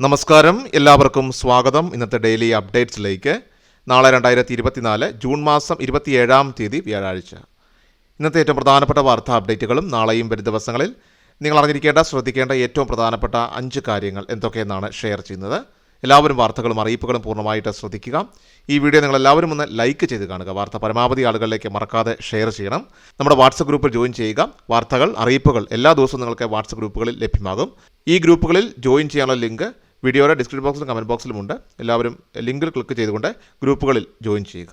നമസ്കാരം. എല്ലാവർക്കും സ്വാഗതം. ഇന്നത്തെ ഡെയിലി അപ്ഡേറ്റ്സിലേക്ക്. നാളെ രണ്ടായിരത്തി ഇരുപത്തിനാല് ജൂൺ മാസം ഇരുപത്തിയേഴാം തീയതി വ്യാഴാഴ്ച. ഇന്നത്തെ ഏറ്റവും പ്രധാനപ്പെട്ട വാർത്താ അപ്ഡേറ്റുകളും നാളെയും വരും ദിവസങ്ങളിൽ നിങ്ങൾ അറിഞ്ഞിരിക്കേണ്ട ശ്രദ്ധിക്കേണ്ട ഏറ്റവും പ്രധാനപ്പെട്ട അഞ്ച് കാര്യങ്ങൾ എന്തൊക്കെയെന്നാണ് ഷെയർ ചെയ്യുന്നത്. എല്ലാവരും വാർത്തകളും അറിയിപ്പുകളും പൂർണമായിട്ട് ശ്രദ്ധിക്കുക. ഈ വീഡിയോ നിങ്ങൾ എല്ലാവരും ഒന്ന് ലൈക്ക് ചെയ്ത് കാണുക. വാർത്ത പരമാവധി ആളുകളിലേക്ക് മറക്കാതെ ഷെയർ ചെയ്യണം. നമ്മുടെ വാട്സപ്പ് ഗ്രൂപ്പിൽ ജോയിൻ ചെയ്യുക. വാർത്തകൾ അറിയിപ്പുകൾ എല്ലാ ദിവസവും നിങ്ങൾക്ക് വാട്സപ്പ് ഗ്രൂപ്പുകളിൽ ലഭ്യമാകും. ഈ ഗ്രൂപ്പുകളിൽ ജോയിൻ ചെയ്യാനുള്ള ലിങ്ക് വീഡിയോയുടെ ഡിസ്ക്രിപ്ഷൻ ബോക്സിലും കമന്റ് ബോക്സിലുമുണ്ട് എല്ലാവരും ലിങ്കിൽ ക്ലിക്ക് ചെയ്തുകൊണ്ട് ഗ്രൂപ്പുകളിൽ ജോയിൻ ചെയ്യുക.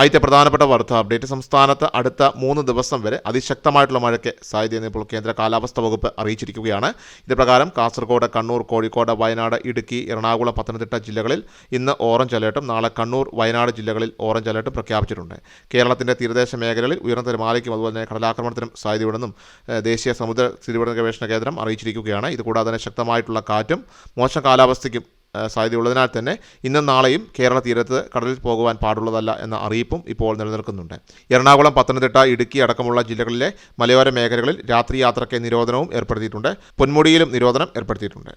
ആദ്യത്തെ പ്രധാനപ്പെട്ട വാർത്താ അപ്ഡേറ്റ് സംസ്ഥാനത്ത് അടുത്ത മൂന്ന് ദിവസം വരെ അതിശക്തമായിട്ടുള്ള മഴയ്ക്ക് സാധ്യതയെന്ന് ഇപ്പോൾ കേന്ദ്ര കാലാവസ്ഥാ വകുപ്പ് അറിയിച്ചിരിക്കുകയാണ്. ഇത് പ്രകാരം കാസർഗോഡ് കണ്ണൂർ കോഴിക്കോട് വയനാട് ഇടുക്കി എറണാകുളം പത്തനംതിട്ട ജില്ലകളിൽ ഇന്ന് ഓറഞ്ച് അലേർട്ടും നാളെ കണ്ണൂർ വയനാട് ജില്ലകളിൽ ഓറഞ്ച് അലേർട്ടും പ്രഖ്യാപിച്ചിട്ടുണ്ട്. കേരളത്തിന്റെ തീരദേശ മേഖലകളിൽ ഉയർന്ന തിരമാലയ്ക്കും അതുപോലെ തന്നെ കടലാക്രമണത്തിനും സാധ്യതയുണ്ടെന്നും ദേശീയ സമുദ്ര സ്ഥിതിപഠന ഗവേഷണ കേന്ദ്രം അറിയിച്ചിരിക്കുകയാണ്. ഇതുകൂടാതെ തന്നെ ശക്തമായിട്ടുള്ള കാറ്റും മോശം കാലാവസ്ഥയ്ക്കും സാധ്യതയുള്ളതിനാൽ തന്നെ ഇന്നും നാളെയും കേരള തീരത്ത് കടലിൽ പോകുവാൻ പാടുള്ളതല്ല എന്ന അറിയിപ്പും ഇപ്പോൾ നിലനിൽക്കുന്നുണ്ട്. എറണാകുളം പത്തനംതിട്ട ഇടുക്കി അടക്കമുള്ള ജില്ലകളിലെ മലയോര മേഖലകളിൽ രാത്രി യാത്രയ്ക്ക് നിരോധനവും ഏർപ്പെടുത്തിയിട്ടുണ്ട്. പൊന്മുടിയിലും നിരോധനം ഏർപ്പെടുത്തിയിട്ടുണ്ട്.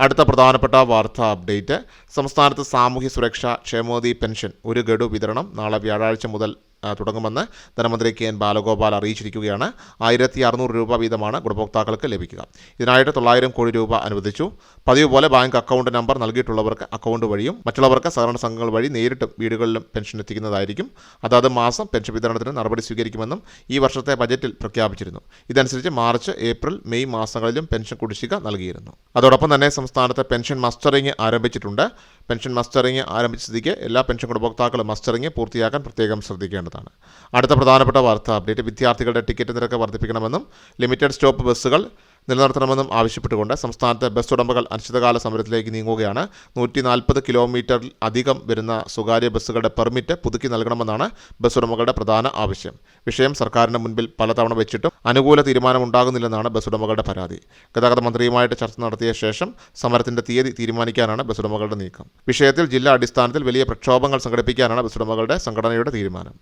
അടുത്ത പ്രധാനപ്പെട്ട വാർത്താ അപ്ഡേറ്റ്. സംസ്ഥാനത്ത് സാമൂഹ്യ സുരക്ഷാ ക്ഷേമോദി പെൻഷൻ ഒരു ഗഡു വിതരണം നാളെ വ്യാഴാഴ്ച മുതൽ തുടങ്ങുമെന്ന് ധനമന്ത്രി കെ എൻ ബാലഗോപാൽ അറിയിച്ചിരിക്കുകയാണ്. ആയിരത്തി അറുന്നൂറ് രൂപ വീതമാണ് ഗുണഭോക്താക്കൾക്ക് ലഭിക്കുക. ഇതിനായിട്ട് തൊള്ളായിരം കോടി രൂപ അനുവദിച്ചു. പതിവ് പോലെ ബാങ്ക് അക്കൗണ്ട് നമ്പർ നൽകിയിട്ടുള്ളവർക്ക് അക്കൗണ്ട് വഴിയും മറ്റുള്ളവർക്ക് സഹകരണ സംഘങ്ങൾ വഴി നേരിട്ട് വീടുകളിലും പെൻഷൻ എത്തിക്കുന്നതായിരിക്കും. അതാത് മാസം പെൻഷൻ വിതരണത്തിന് നടപടി സ്വീകരിക്കുമെന്നും ഈ വർഷത്തെ ബജറ്റിൽ പ്രഖ്യാപിച്ചിരുന്നു. ഇതനുസരിച്ച് മാർച്ച് ഏപ്രിൽ മെയ് മാസങ്ങളിലും പെൻഷൻ കുടിശ്ശിക നൽകിയിരുന്നു. അതോടൊപ്പം തന്നെ സംസ്ഥാനത്ത് പെൻഷൻ മസ്റ്ററിംഗ് ആരംഭിച്ചിട്ടുണ്ട്. പെൻഷൻ മസ്റ്ററിംഗ് ആരംഭിച്ച സ്ഥിതിക്ക് എല്ലാ പെൻഷൻ ഗുണഭോക്താക്കളും മസ്റ്ററിംഗ് പൂർത്തിയാക്കാൻ പ്രത്യേകം ശ്രദ്ധിക്കേണ്ടതാണ് അടുത്ത പ്രധാനപ്പെട്ട വാർത്ത അപ്ഡേറ്റ് വിദ്യാർത്ഥികളുടെ ടിക്കറ്റ് നിരക്ക് വർദ്ധിപ്പിക്കണമെന്നും ലിമിറ്റഡ് സ്റ്റോപ്പ് ബസ്സുകൾ നിലനിർത്തണമെന്നും ആവശ്യപ്പെട്ടുകൊണ്ട് സംസ്ഥാനത്തെ ബസ് ഉടമകൾ അനിശ്ചിതകാല സമരത്തിലേക്ക് നീങ്ങുകയാണ്. നൂറ്റി നാൽപ്പത് കിലോമീറ്ററിൽ അധികം വരുന്ന സ്വകാര്യ ബസ്സുകളുടെ പെർമിറ്റ് പുതുക്കി നൽകണമെന്നാണ് ബസ് ഉടമകളുടെ പ്രധാന ആവശ്യം. വിഷയം സർക്കാരിന് മുൻപിൽ പലതവണ വെച്ചിട്ടും അനുകൂല തീരുമാനമുണ്ടാകുന്നില്ലെന്നാണ് ബസ് ഉടമകളുടെ പരാതി. ഗതാഗത മന്ത്രിയുമായിട്ട് ചർച്ച നടത്തിയ ശേഷം സമരത്തിന്റെ തീയതി തീരുമാനിക്കാനാണ് ബസ് ഉടമകളുടെ നീക്കം. വിഷയത്തിൽ ജില്ലാ അടിസ്ഥാനത്തിൽ വലിയ പ്രക്ഷോഭങ്ങൾ സംഘടിപ്പിക്കാനാണ് ബസ് ഉടമകളുടെ സംഘടനയുടെ തീരുമാനം.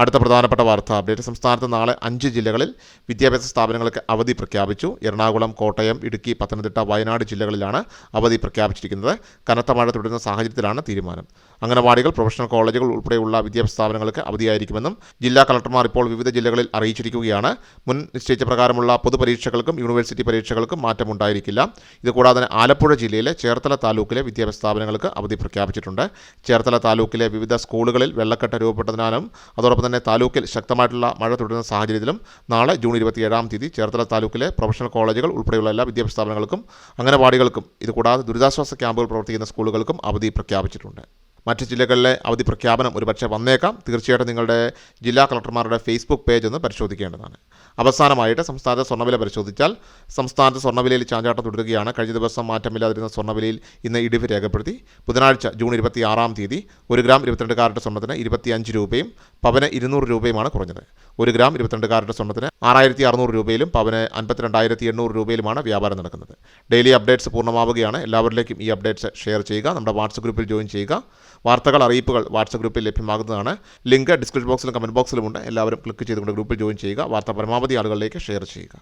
അടുത്ത പ്രധാനപ്പെട്ട വാർത്താ. അപ്ഡേറ്റ് സംസ്ഥാനത്ത് നാളെ അഞ്ച് ജില്ലകളിൽ വിദ്യാഭ്യാസ സ്ഥാപനങ്ങൾക്ക് അവധി പ്രഖ്യാപിച്ചു. എറണാകുളം കോട്ടയം ഇടുക്കി പത്തനംതിട്ട വയനാട് ജില്ലകളിലാണ് അവധി പ്രഖ്യാപിച്ചിരിക്കുന്നത്. കനത്ത മഴ തുടരുന്ന സാഹചര്യത്തിലാണ് തീരുമാനം. അംഗനവാടികൾ പ്രൊഫഷണൽ കോളേജുകൾ ഉൾപ്പെടെയുള്ള വിദ്യാഭ്യാസ സ്ഥാപനങ്ങൾക്ക് അവധിയായിരിക്കുമെന്നും ജില്ലാ കളക്ടർമാർ ഇപ്പോൾ വിവിധ ജില്ലകളിൽ അറിയിച്ചിരിക്കുകയാണ്. മുൻ നിശ്ചയിച്ച പ്രകാരമുള്ള പൊതുപരീക്ഷകൾക്കും യൂണിവേഴ്സിറ്റി പരീക്ഷകൾക്കും മാറ്റമുണ്ടായിരിക്കില്ല ഇതുകൂടാതെ ആലപ്പുഴ ജില്ലയിലെ ചേർത്തല താലൂക്കിലെ വിദ്യാഭ്യാസ സ്ഥാപനങ്ങൾക്ക് അവധി പ്രഖ്യാപിച്ചിട്ടുണ്ട്. ചേർത്തല താലൂക്കിലെ വിവിധ സ്കൂളുകളിൽ വെള്ളക്കെട്ട് രൂപപ്പെട്ടതിനാലും അതോടൊപ്പം തന്നെ താലൂക്കിൽ ശക്തമായിട്ടുള്ള മഴ തുടരുന്ന സാഹചര്യത്തിലും നാളെ ജൂൺ ഇരുപത്തിയേഴാം തീയതി ചേർത്തല താലൂക്കിലെ പ്രൊഫഷണൽ കോളേജുകൾ ഉൾപ്പെടെയുള്ള എല്ലാ വിദ്യാഭ്യാസ സ്ഥാപനങ്ങൾക്കും അംഗനവാടികൾക്കും ഇതുകൂടാതെ ദുരിതാശ്വാസ ക്യാമ്പുകൾ പ്രവർത്തിക്കുന്ന സ്കൂളുകൾക്കും അവധി പ്രഖ്യാപിച്ചിട്ടുണ്ട്. മറ്റ് ജില്ലകളിലെ അവധി പ്രഖ്യാപനം ഒരുപക്ഷെ വന്നേക്കാം. തീർച്ചയായിട്ടും നിങ്ങളുടെ ജില്ലാ കളക്ടർമാരുടെ ഫേസ്ബുക്ക് പേജ് ഒന്ന് പരിശോധിക്കേണ്ടതാണ്. അവസാനമായിട്ട് സംസ്ഥാനത്തെ സ്വർണവില പരിശോധിച്ചാൽ സംസ്ഥാനത്തെ സ്വർണവിലയിൽ ചാഞ്ചാട്ടം തുടരുകയാണ്. കഴിഞ്ഞ ദിവസം മാറ്റമില്ലാതിരുന്ന സ്വർണവിലയിൽ ഇന്ന് ഇടിവ് രേഖപ്പെടുത്തി. ബുധനാഴ്ച ജൂൺ ഇരുപത്തി ആറാം തീയതി ഒരു ഗ്രാം ഇരുപത്തിരണ്ട് കാരറ്റ് സ്വർണത്തിന് ഇരുപത്തിയഞ്ച് രൂപയും പവന് ഇരുന്നൂറ് രൂപയുമാണ് കുറഞ്ഞത്. ഒരു ഗ്രാം ഇരുപത്തിരണ്ട് കാരറ്റ് സ്വർണത്തിന് ആറായിരത്തി അറുന്നൂറ് രൂപയിലും പവന് അൻപത്തിരണ്ടായിരത്തി എണ്ണൂറ് രൂപയിലുമാണ് വ്യാപാരം നടക്കുന്നത്. ഡെയിലി അപ്ഡേറ്റ്സ് പൂർണമാവുകയാണ്. എല്ലാവരിലേക്കും ഈ അപ്ഡേറ്റ്സ് ഷെയർ ചെയ്യുക. നമ്മുടെ വാട്സപ്പ് ഗ്രൂപ്പിൽ ജോയിൻ ചെയ്യുക. വാർത്തകൾ അറിയിപ്പുകൾ വാട്സപ്പ് ഗ്രൂപ്പിൽ ലഭ്യമാകുന്നതാണ്. ലിങ്ക് ഡിസ്ക്രിപ്ഷൻ ബോക്സിലും കമന്റ് ബോക്സിലുമുണ്ട് എല്ലാവരും ക്ലിക്ക് ചെയ്തുകൊണ്ട് ഗ്രൂപ്പിൽ ജോയിൻ ചെയ്യുക. വാർത്ത പരമാവധി ആളുകളിലേക്ക് ഷെയർ ചെയ്യുക.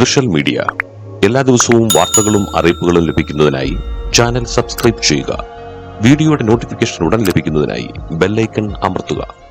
കൃഷൽ മീഡിയ. എല്ലാ ദിവസവും വാർത്തകളും അറിയിപ്പുകളും ലഭിക്കുന്നതിനായി ചാനൽ സബ്സ്ക്രൈബ് ചെയ്യുക. വീഡിയോയുടെ നോട്ടിഫിക്കേഷൻ ഉടൻ ലഭിക്കുന്നതിനായി ബെല്ലൈക്കൺ അമർത്തുക.